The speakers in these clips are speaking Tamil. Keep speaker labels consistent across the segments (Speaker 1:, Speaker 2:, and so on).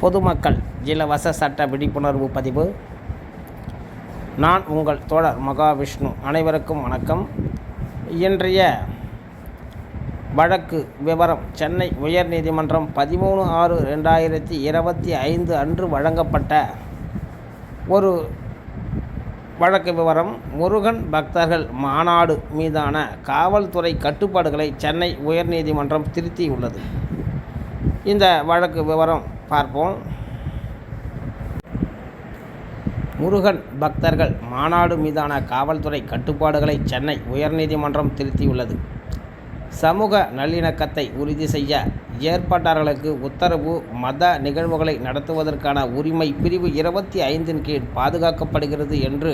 Speaker 1: பொதுமக்கள் இலவச சட்ட விழிப்புணர்வு பதிவு. நான் உங்கள் தோழர் மகாவிஷ்ணு. அனைவருக்கும் வணக்கம். இன்றைய வழக்கு விவரம் சென்னை உயர்நீதிமன்றம் பதிமூணு ஆறு ரெண்டாயிரத்தி இருபத்தி ஐந்து அன்று வழங்கப்பட்ட ஒரு வழக்கு விவரம் முருகன் பக்தர்கள் மாநாடு மீதான காவல்துறை கட்டுப்பாடுகளை சென்னை உயர்நீதிமன்றம் திருத்தியுள்ளது. இந்த வழக்கு விவரம் பார்ப்போம். முருகன் பக்தர்கள் மாநாடு மீதான காவல்துறை கட்டுப்பாடுகளை சென்னை உயர்நீதிமன்றம் திருத்தியுள்ளது. சமூக நல்லிணக்கத்தை உறுதி செய்ய ஏற்பாட்டாளர்களுக்கு உத்தரவு மத நிகழ்வுகளை நடத்துவதற்கான உரிமை பிரிவு இருபத்தி ஐந்தின் கீழ் பாதுகாக்கப்படுகிறது என்று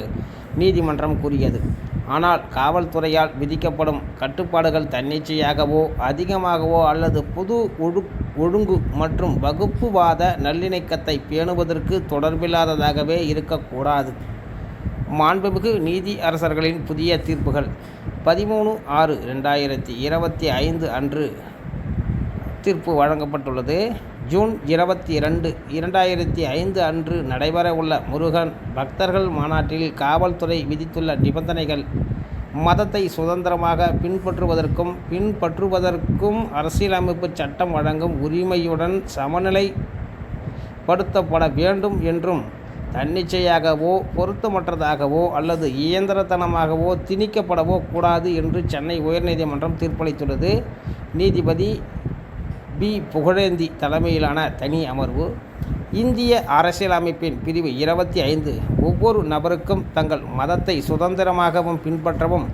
Speaker 1: நீதிமன்றம் கூறியது. ஆனால் காவல்துறையால் விதிக்கப்படும் கட்டுப்பாடுகள் தன்னிச்சையாகவோ அதிகமாகவோ அல்லது புது ஒழு ஒழுங்கு மற்றும் வகுப்புவாத நல்லிணக்கத்தை பேணுவதற்கு தொடர்பில்லாததாகவே இருக்கக்கூடாது. மாண்புமிகு நீதி அரசர்களின் புதிய தீர்ப்புகள் பதிமூணு ஆறு ரெண்டாயிரத்தி இருபத்தி ஐந்து அன்று தீர்ப்பு வழங்கப்பட்டுள்ளது. ஜூன் இருபத்தி ரெண்டு இரண்டாயிரத்தி ஐந்து அன்று நடைபெறவுள்ள முருகன் பக்தர்கள் மாநாட்டில் காவல்துறை விதித்துள்ள நிபந்தனைகள் மதத்தை சுதந்திரமாக பின்பற்றுவதற்கும் பின்பற்றுவதற்கும் அரசியலமைப்பு சட்டம் வழங்கும் உரிமையுடன் சமநிலைப்படுத்தப்பட வேண்டும் என்றும் தன்னிச்சையாகவோ பொருத்தமற்றதாகவோ அல்லது இயந்திரத்தனமாகவோ திணிக்கப்படவோ கூடாது என்று சென்னை உயர்நீதிமன்றம் தீர்ப்பளித்துள்ளது. நீதிபதி பி. புகழேந்தி தலைமையிலான தனி அமர்வு இந்திய அரசியலமைப்பின் பிரிவு இருபத்தி ஐந்து. ஒவ்வொரு நபருக்கும் தங்கள் மதத்தை சுதந்திரமாகவும் பின்பற்றவும்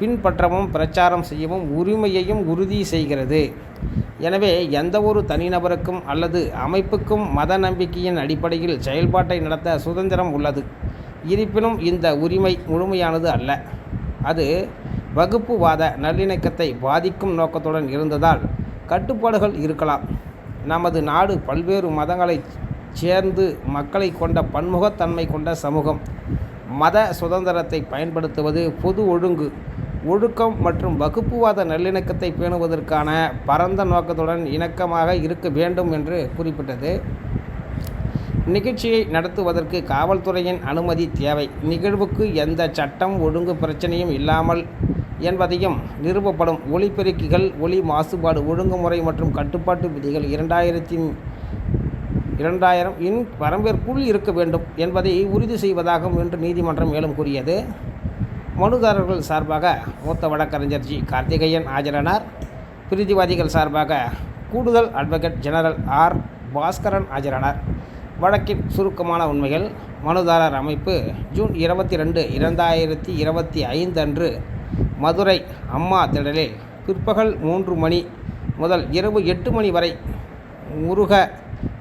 Speaker 1: பின்பற்றவும் பிரச்சாரம் செய்யவும் உரிமையையும் உறுதி செய்கிறது. எனவே எந்த ஒரு தனிநபருக்கும் அல்லது அமைப்புக்கும் மத நம்பிக்கையின் அடிப்படையில் செயல்பாட்டை நடத்த சுதந்திரம் உள்ளது. இருப்பினும் இந்த உரிமை முழுமையானது அல்ல. அது வகுப்புவாத நல்லிணக்கத்தை பாதிக்கும் நோக்கத்துடன் இருந்ததால் கட்டுப்பாடுகள் இருக்கலாம். நமது நாடு பல்வேறு மதங்களை சேர்ந்து மக்களை கொண்ட பன்முகத்தன்மை கொண்ட சமூகம். மத சுதந்திரத்தை பயன்படுத்துவது பொது ஒழுங்கு. ஒழுக்கம் மற்றும் வகுப்புவாத நல்லிணக்கத்தை பேணுவதற்கான பரந்த நோக்கத்துடன் இணக்கமாக இருக்க வேண்டும் என்று குறிப்பிட்டது. நிகழ்ச்சியை நடத்துவதற்கு காவல்துறையின் அனுமதி தேவை. நிகழ்வுக்கு எந்த சட்டம் ஒழுங்கு பிரச்சனையும் இல்லாமல் என்பதையும் நிறுவப்படும் ஒளிப்பெருக்கிகள் ஒலி மாசுபாடு ஒழுங்குமுறை மற்றும் கட்டுப்பாட்டு விதிகள் இரண்டாயிரத்தி இரண்டாயிரம் இன் வரம்பிற்குள் இருக்க வேண்டும் என்பதை உறுதி செய்வதாகும் என்று நீதிமன்றம் மேலும் கூறியது. மனுதாரர்கள் சார்பாக மூத்த வழக்கறிஞர் ஜி. கார்த்திகேயன் ஆஜரானார். பிரிதிவாதிகள் சார்பாக கூடுதல் அட்வொகேட் ஜெனரல் ஆர். பாஸ்கரன் ஆஜரானார். வழக்கின் சுருக்கமான உண்மைகள். மனுதாரர் அமைப்பு ஜூன் இருபத்தி ரெண்டு இரண்டாயிரத்தி இருபத்தி ஐந்து அன்று மதுரை அம்மா திடலில் பிற்பகல் மூன்று மணி முதல் இரவு எட்டு மணி வரை முருக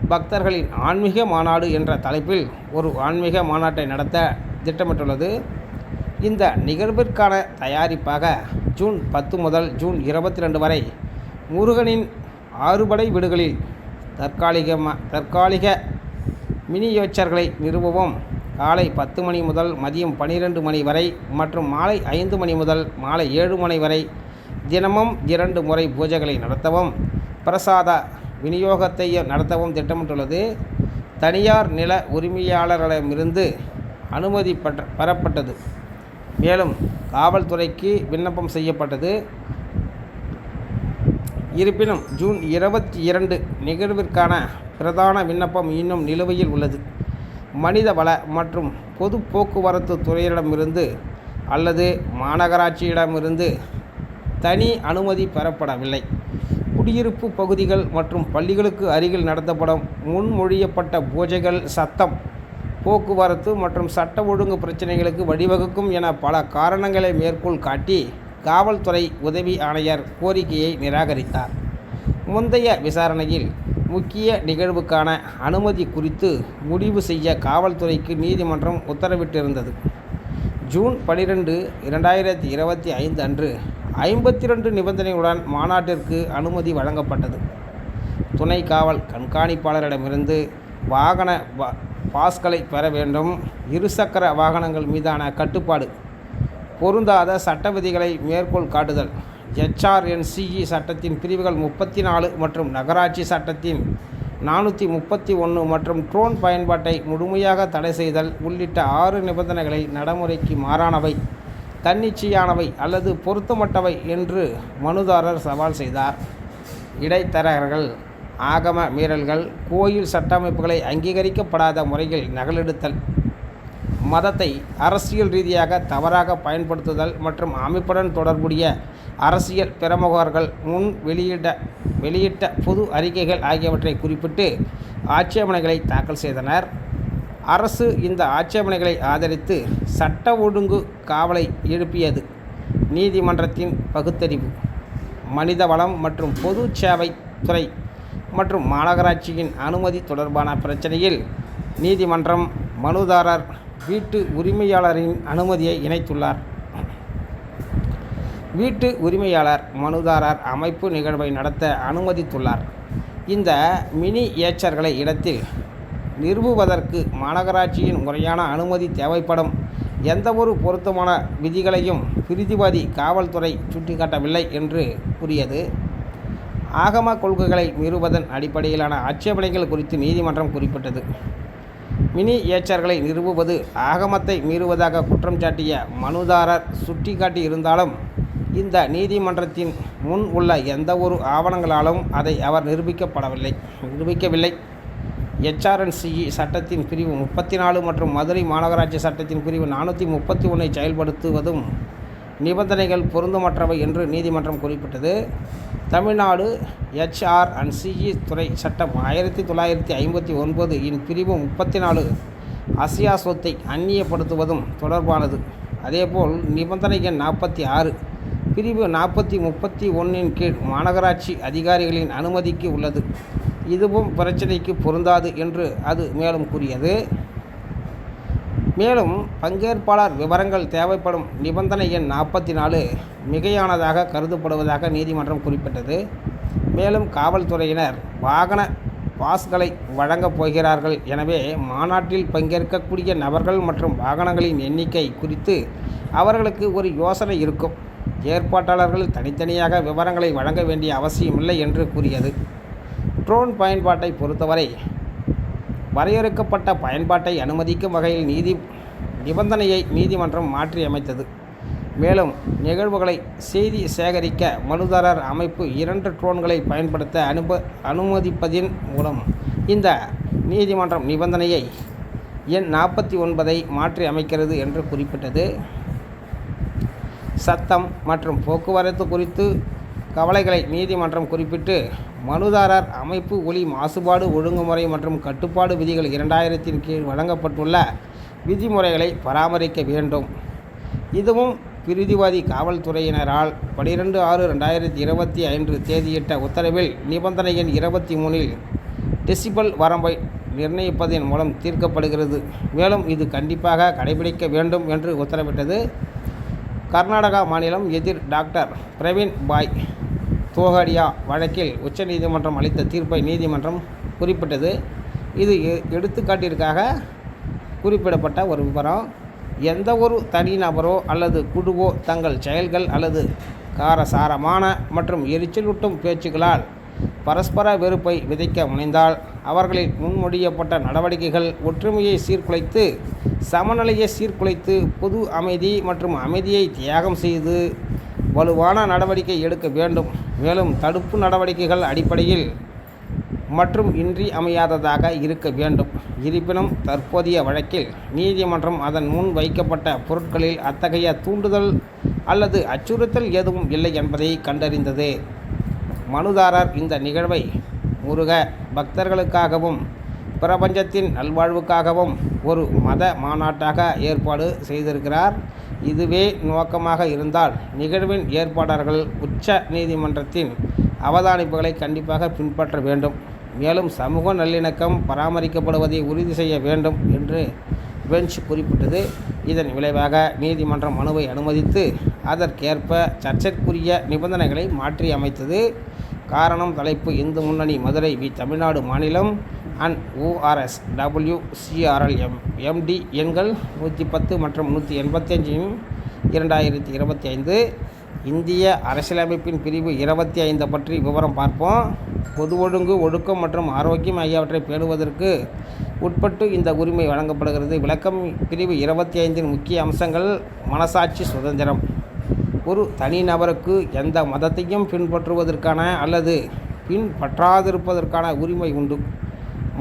Speaker 1: பக்தர்களின் ஆன்மீக மாநாடு என்ற தலைப்பில் ஒரு ஆன்மீக மாநாட்டை நடத்த திட்டமிட்டுள்ளது. இந்த நிகழ்விற்கான தயாரிப்பாக ஜூன் பத்து முதல் ஜூன் இருபத்தி ரெண்டு வரை முருகனின் ஆறுபடை வீடுகளில் தற்காலிகமாக தற்காலிக மினியோச்சர்களை நிறுவவும். காலை பத்து மணி முதல் மதியம் பன்னிரெண்டு மணி வரை மற்றும் மாலை ஐந்து மணி முதல் மாலை ஏழு மணி வரை தினமும் இரண்டு முறை பூஜைகளை நடத்தவும். பிரசாத விநியோகத்தை நடத்தவும் திட்டமிட்டுள்ளது. தனியார் நில உரிமையாளர்களிடமிருந்து அனுமதி பெற்ற பெறப்பட்டது. மேலும் காவல்துறைக்கு விண்ணப்பம் செய்யப்பட்டது. இருப்பினும் ஜூன் இருபத்தி இரண்டு நிகழ்விற்கான பிரதான விண்ணப்பம் இன்னும் நிலுவையில் உள்ளது. மனித வள மற்றும் பொது போக்குவரத்து துறையிடமிருந்து அல்லது மாநகராட்சியிடமிருந்து தனி அனுமதி பெறப்படவில்லை. குடியிருப்பு பகுதிகள் மற்றும் பள்ளிகளுக்கு அருகில் நடத்தப்படும் முன்மொழியப்பட்ட பூஜைகள் சத்தம் போக்குவரத்து மற்றும் சட்ட ஒழுங்கு பிரச்சினைகளுக்கு வழிவகுக்கும் என பல காரணங்களை மேற்கோள் காட்டி காவல்துறை உதவி ஆணையர் கோரிக்கையை நிராகரித்தார். முந்தைய விசாரணையில் முக்கிய நிகழ்வுக்கான அனுமதி குறித்து முடிவு செய்ய காவல்துறைக்கு நீதிமன்றம் உத்தரவிட்டிருந்தது. ஜூன் பனிரெண்டு இரண்டாயிரத்தி இருபத்தி ஐந்து அன்று ஐம்பத்தி ரெண்டு நிபந்தனைகளுடன் மாநாட்டிற்கு அனுமதி வழங்கப்பட்டது. துணை காவல் கண்காணிப்பாளரிடமிருந்து வாகன பா பாஸ்களை பெற வேண்டும். இருசக்கர வாகனங்கள் மீதான கட்டுப்பாடு. பொருந்தாத சட்ட விதிகளை மேற்கோள் காட்டுதல். ஹெச்ஆர்என்சிஇ சட்டத்தின் பிரிவுகள் முப்பத்தி நாலு மற்றும் நகராட்சி சட்டத்தின் நானூற்றி முப்பத்தி ஒன்று மற்றும் ட்ரோன் பயன்பாட்டை முழுமையாக தடை செய்தல் உள்ளிட்ட ஆறு நிபந்தனைகளை நடைமுறைக்கு மாறானவை தன்னிச்சையானவை அல்லது பொருத்தமட்டவை என்று மனுதாரர் சவால் செய்தார். இடைத்தரகர்கள் ஆகம மீறல்கள் கோயில் சட்டமைப்புகளை அங்கீகரிக்கப்படாத முறையில் நகலெடுத்தல் மதத்தை அரசியல் ரீதியாக தவறாக பயன்படுத்துதல் மற்றும் அமைப்புடன் தொடர்புடைய அரசியல் பிரமுகர்கள் முன் வெளியிட வெளியிட்ட பொது அறிக்கைகள் ஆகியவற்றை குறிப்பிட்டு ஆட்சேபனைகளை தாக்கல் செய்தனர். அரசு இந்த ஆட்சேபனைகளை ஆதரித்து சட்ட ஒழுங்கு காவலை எழுப்பியது நீதிமன்றத்தின் பகுத்தறிவு. மனித வளம் மற்றும் பொது சேவை துறை மற்றும் மாநகராட்சியின் அனுமதி தொடர்பான பிரச்சனையில் நீதிமன்றம் மனுதாரர் வீட்டு உரிமையாளரின் அனுமதியை இணைத்துள்ளார். வீட்டு உரிமையாளர் மனுதாரர் அமைப்பு நிகழ்வை நடத்த அனுமதித்துள்ளார். இந்த மினி ஏச்சர்களை இடத்தில் நிறுவுவதற்கு மாநகராட்சியின் முறையான அனுமதி தேவைப்படும். எந்தவொரு பொருத்தமான விதிகளையும் பிரிதிவாதி காவல்துறை சுட்டிக்காட்டவில்லை என்று கூறியது. ஆகம கொள்கைகளை மீறுவதன் அடிப்படையிலான ஆட்சேபனைகள் குறித்து நீதிமன்றம் குறிப்பிட்டது. மினி ஏச்சர்களை நிறுவுவது ஆகமத்தை மீறுவதாக குற்றம் சாட்டிய மனுதாரர் சுட்டிக்காட்டி இருந்தாலும் இந்த நீதிமன்றத்தின் முன் உள்ள எந்த ஒரு ஆவணங்களாலும் அதை அவர் நிரூபிக்கப்படவில்லை. நிரூபிக்கவில்லை. எச்ஆர்என்சிஇ சட்டத்தின் பிரிவு முப்பத்தி நாலு மற்றும் மதுரை மாநகராட்சி சட்டத்தின் பிரிவு நானூற்றி முப்பத்தி ஒன்றை செயல்படுத்துவதும் நிபந்தனைகள் பொருந்தமற்றவை என்று நீதிமன்றம் குறிப்பிட்டது. தமிழ்நாடு எச்ஆர் அண்ட் சிஇ துறை சட்டம் ஆயிரத்தி தொள்ளாயிரத்தி ஐம்பத்தி ஒன்பது இன் பிரிவு முப்பத்தி நாலு அசியா சொத்தை அந்நியப்படுத்துவதும் தொடர்பானது. அதேபோல் நிபந்தனை எண் நாற்பத்தி ஆறு பிரிவு நாற்பத்தி முப்பத்தி ஒன்றின் கீழ் மாநகராட்சி அதிகாரிகளின் அனுமதிக்கு உள்ளது. இதுவும் பிரச்சனைக்கு பொருந்தாது என்று அது மேலும் கூறியது. மேலும் பங்கேற்பாளர் விவரங்கள் தேவைப்படும் நிபந்தனை எண் நாற்பத்தி நாலு மிகையானதாக கருதப்படுவதாக நீதிமன்றம் குறிப்பிட்டது. மேலும் காவல்துறையினர் வாகன பாஸ்களை வழங்கப் போகிறார்கள். எனவே மாநாட்டில் பங்கேற்கக்கூடிய நபர்கள் மற்றும் வாகனங்களின் எண்ணிக்கை குறித்து அவர்களுக்கு ஒரு யோசனை இருக்கும். ஏற்பாட்டாளர்கள் தனித்தனியாக விவரங்களை வழங்க வேண்டிய அவசியமில்லை என்று கூறியது. ட்ரோன் பயன்பாட்டை பொறுத்தவரை வரையறுக்கப்பட்ட பயன்பாட்டை அனுமதிக்கும் வகையில் நீதி நிபந்தனையை நீதிமன்றம் மாற்றியமைத்தது. மேலும் நிகழ்வுகளை செய்தி சேகரிக்க மனுதாரர் அமைப்பு இரண்டு ட்ரோன்களை பயன்படுத்த அனுப அனுமதிப்பதின் மூலம் இந்த நீதிமன்றம் நிபந்தனையை எண் நாற்பத்தி ஒன்பதை மாற்றி அமைக்கிறது என்று குறிப்பிட்டது. சத்தம் மற்றும் போக்குவரத்து குறித்து கவலைகளை நீதிமன்றம் குறிப்பிட்டு மனுதாரர் அமைப்பு ஒலி மாசுபாடு ஒழுங்குமுறை மற்றும் கட்டுப்பாடு விதிகள் இரண்டாயிரத்தின் கீழ் வழங்கப்பட்டுள்ள விதிமுறைகளை பராமரிக்க வேண்டும். இதுவும் பிரிதிவாதி காவல்துறையினரால் பனிரெண்டு ஆறு ரெண்டாயிரத்தி இருபத்தி ஐந்து தேதியிட்ட உத்தரவில் நிபந்தனை எண் இருபத்தி மூணில் டெசிபல் வரம்பை நிர்ணயிப்பதன் மூலம் தீர்க்கப்படுகிறது. மேலும் இது கண்டிப்பாக கடைபிடிக்க வேண்டும் என்று உத்தரவிட்டது கர்நாடகா மாநிலம் எதிர் டாக்டர் பிரவீன் பாய் தோகடியா வழக்கில் உச்சநீதிமன்றம் அளித்த தீர்ப்பை நீதிமன்றம் குறிப்பிட்டது. இது எ- எடுத்துக்காட்டிற்காக குறிப்பிடப்பட்ட ஒரு விவரம் எந்த ஒரு தனிநபரோ அல்லது குழுவோ தங்கள் செயல்கள் அல்லது காரசாரமான மற்றும் எரிச்சலூட்டும் பேச்சுக்களால் பரஸ்பர வெறுப்பை விதைக்க முனைந்தால் அவர்களில் முன்மொழியப்பட்ட நடவடிக்கைகள் ஒற்றுமையை சீர்குலைத்து சமநிலையை சீர்குலைத்து பொது அமைதி மற்றும் அமைதியை தியாகம் செய்து வலுவான நடவடிக்கை எடுக்க வேண்டும். மேலும் தடுப்பு நடவடிக்கைகள் அடிப்படையில் மற்றும் இன்றி அமையாததாக இருக்க வேண்டும். இருப்பினும் தற்போதைய வழக்கில் நீதிமன்றம் அதன் முன் வைக்கப்பட்ட பொருட்களில் அத்தகைய தூண்டுதல் அல்லது அச்சுறுத்தல் எதுவும் இல்லை என்பதை கண்டறிந்தது. மனுதாரர் இந்த நிகழ்வை முருக பக்தர்களுக்காகவும் பிரபஞ்சத்தின் நல்வாழ்வுக்காகவும் ஒரு மத மாநாட்டாக ஏற்பாடு செய்திருக்கிறார். இதுவே நோக்கமாக இருந்தால் நிகழ்வின் ஏற்பாடர்கள் உச்ச நீதிமன்றத்தின் அவதானிப்புகளை கண்டிப்பாக பின்பற்ற வேண்டும். மேலும் சமூக நல்லிணக்கம் பராமரிக்கப்படுவதை உறுதி செய்ய வேண்டும் என்று பெஞ்ச் குறிப்பிட்டது. இதன் விளைவாக நீதிமன்றம் மனுவை அனுமதித்து அதற்கேற்ப சர்ச்சைக்குரிய நிபந்தனைகளை மாற்றி அமைத்தது. காரணம் தலைப்பு இந்து முன்னணி மதுரை வி தமிழ்நாடு மாநிலம் and ORS W CRL M MD எண்கள் நூற்றி பத்து மற்றும் நூற்றி எண்பத்தஞ்சின் இரண்டாயிரத்தி இருபத்தி ஐந்து இந்திய அரசியலமைப்பின் பிரிவு இருபத்தி ஐந்து பற்றி விவரம் பார்ப்போம். பொது ஒழுங்கு ஒழுக்கம் மற்றும் ஆரோக்கியம் ஆகியவற்றை பேணுவதற்கு உட்பட்டு இந்த உரிமை வழங்கப்படுகிறது. விளக்கம் பிரிவு இருபத்தி ஐந்தின் முக்கிய அம்சங்கள் மனசாட்சி சுதந்திரம். ஒரு தனிநபருக்கு எந்த மதத்தையும் பின்பற்றுவதற்கான அல்லது பின்பற்றாதிருப்பதற்கான உரிமை உண்டு.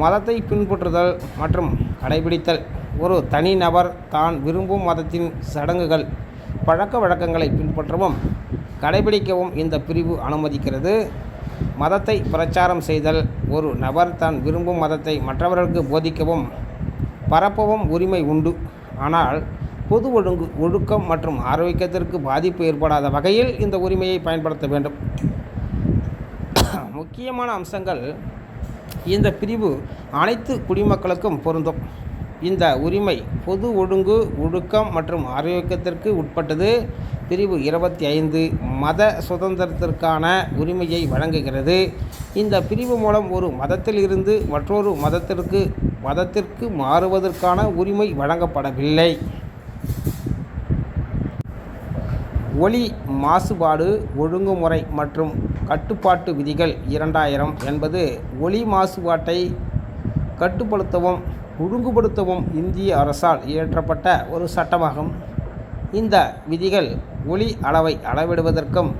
Speaker 1: மதத்தை பின்பற்றுதல் மற்றும் கடைபிடித்தல். ஒரு தனிநபர் தான் விரும்பும் மதத்தின் சடங்குகள் பழக்க வழக்கங்களை பின்பற்றவும் கடைபிடிக்கவும் இந்த பிரிவு அனுமதிக்கிறது. மதத்தை பிரச்சாரம் செய்தல். ஒரு நபர் தான் விரும்பும் மதத்தை மற்றவர்களுக்கு போதிக்கவும் பரப்பவும் உரிமை உண்டு. ஆனால் பொது ஒழுங்கு ஒழுக்கம் மற்றும் ஆரோக்கியத்திற்கு பாதிப்பு ஏற்படாத வகையில் இந்த உரிமையை பயன்படுத்த வேண்டும். முக்கியமான அம்சங்கள் இந்த பிரிவு அனைத்து குடிமக்களுக்கும் பொருந்தும். இந்த உரிமை பொது ஒழுங்கு ஒழுக்கம் மற்றும் ஆரோக்கியத்திற்கு உட்பட்டது. பிரிவு இருபத்தி ஐந்து மத சுதந்திரத்திற்கான உரிமையை வழங்குகிறது. இந்த பிரிவு மூலம் ஒரு மதத்தில் இருந்து மற்றொரு மதத்திற்கு மதத்திற்கு மாறுவதற்கான உரிமை வழங்கப்படவில்லை. ஒளி மாசுபாடு ஒழுங்குமுறை மற்றும் கட்டுப்பாட்டு விதிகள் இரண்டாயிரம் என்பது ஒளி மாசுபாட்டை கட்டுப்படுத்தவும் ஒழுங்குபடுத்தவும் இந்திய அரசால் இயற்றப்பட்ட ஒரு சட்டமாகும். இந்த விதிகள் ஒளி அளவை அளவிடுவதற்கும்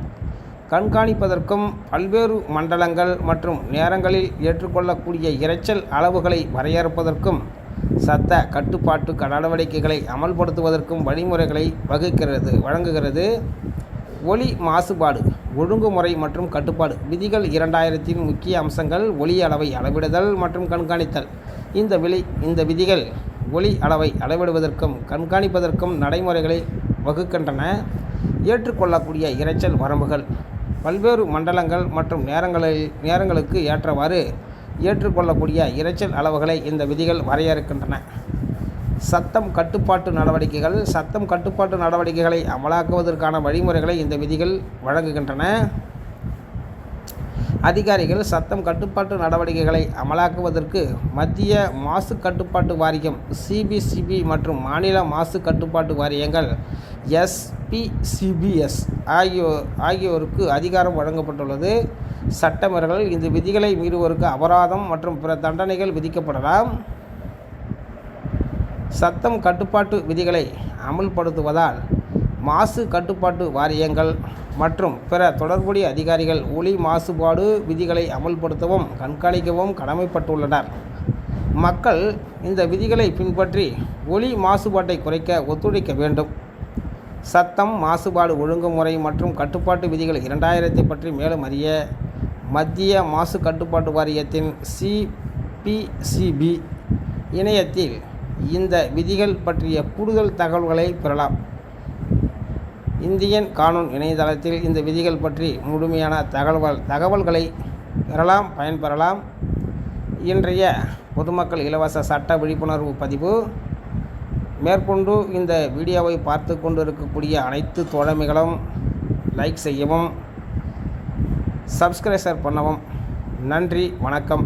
Speaker 1: கண்காணிப்பதற்கும் பல்வேறு மண்டலங்கள் மற்றும் நேரங்களில் ஏற்றுக்கொள்ளக்கூடிய இரைச்சல் அளவுகளை வரையறுப்பதற்கும் சத்த கட்டுப்பாட்டு நடவடிக்கைகளை அமல்படுத்துவதற்கும் வழிமுறைகளை வகுக்கிறது வழங்குகிறது. ஒளி மாசுபாடு ஒழுங்குமுறை மற்றும் கட்டுப்பாடு விதிகள் இரண்டாயிரத்தின் முக்கிய அம்சங்கள் ஒளி அளவை அளவிடுதல் மற்றும் கண்காணித்தல். இந்த விலை இந்த விதிகள் ஒளி அளவை அளவிடுவதற்கும் கண்காணிப்பதற்கும் நடைமுறைகளை வகுக்கின்றன. ஏற்றுக்கொள்ளக்கூடிய இரைச்சல் வரம்புகள். பல்வேறு மண்டலங்கள் மற்றும் நேரங்களில் நேரங்களுக்கு ஏற்றவாறு ஏற்றுக்கொள்ளக்கூடிய இரைச்சல் அளவுகளை இந்த விதிகள் வரையறுக்கின்றன. சத்தம் கட்டுப்பாட்டு நடவடிக்கைகள் சத்தம் கட்டுப்பாட்டு நடவடிக்கைகளை அமலாக்குவதற்கான வழிமுறைகளை இந்த விதிகள் வழங்குகின்றன. அதிகாரிகள் சத்தம் கட்டுப்பாட்டு நடவடிக்கைகளை அமலாக்குவதற்கு மத்திய மாசு கட்டுப்பாட்டு வாரியம் சிபிசிபி மற்றும் மாநில மாசு கட்டுப்பாட்டு வாரியங்கள் எஸ் பிசிபிஎஸ் ஆகியோ ஆகியோருக்கு அதிகாரம் வழங்கப்பட்டுள்ளது. சட்டமீறல்கள் இந்த விதிகளை மீறுவோருக்கு அபராதம் மற்றும் பிற தண்டனைகள் விதிக்கப்படலாம். சத்தம் கட்டுப்பாட்டு விதிகளை அமுல்படுத்துவதால் மாசு கட்டுப்பாட்டு வாரியங்கள் மற்றும் பிற தொடர்புடைய அதிகாரிகள் ஒலி மாசுபாடு விதிகளை அமல்படுத்தவும் கண்காணிக்கவும் கடமைப்பட்டுள்ளனர். மக்கள் இந்த விதிகளை பின்பற்றி ஒளி மாசுபாட்டை குறைக்க ஒத்துழைக்க வேண்டும். சத்தம் மாசுபாடு ஒழுங்குமுறை மற்றும் கட்டுப்பாட்டு விதிகள் இரண்டாயிரத்தை பற்றி மேலும் அறிய மத்திய மாசு கட்டுப்பாட்டு வாரியத்தின் சிபிசிபி இணையத்தில் இந்த விதிகள் பற்றிய கூடுதல் தகவல்களை பெறலாம். இந்தியன் கானூன் இணையதளத்தில் இந்த விதிகள் பற்றி முழுமையான தகவல் தகவல்களை பெறலாம் பயன்பெறலாம். இன்றைய பொதுமக்கள் இலவச சட்ட விழிப்புணர்வு பதிவு மேற்கொண்டு இந்த வீடியோவை பார்த்து கொண்டு இருக்கக்கூடிய அனைத்து தோழமைகளும் லைக் செய்யவும் சப்ஸ்கிரைசர் பண்ணவும் நன்றி வணக்கம்.